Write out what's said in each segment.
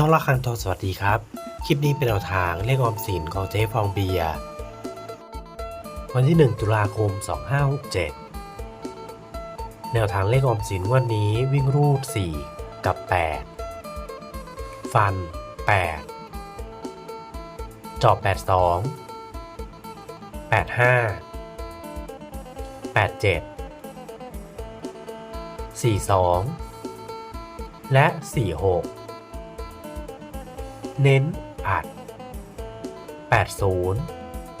ช่องละครังทองสวัสดีครับ คลิปนี้เป็นแนวทางเลขออมสินของเจ๊ฟองเบีย วันที่ 1 ตุลาคม 2567 แนวทางเลขออมสินวันนี้วิ่งรูด 4 กับ 8 ฟัน 8 จอบ 82 85 87 42 และ 46 เน้นอัด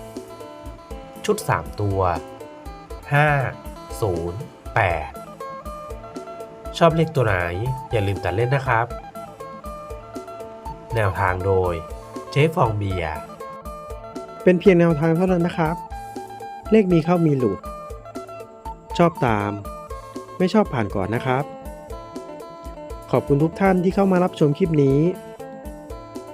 80 ชุด 3 ตัว 5 0 8 ชอบเลขตัวไหน อย่าลืมตัดเล่นนะครับ แนวทางโดยเจ๊ฟองเบียร์เป็นเพียงแนวทางเท่านั้นนะครับ เลขมีเข้ามีหลุด ชอบตาม ไม่ชอบผ่านก่อนนะครับ ขอบคุณทุกท่านที่เข้ามารับชมคลิปนี้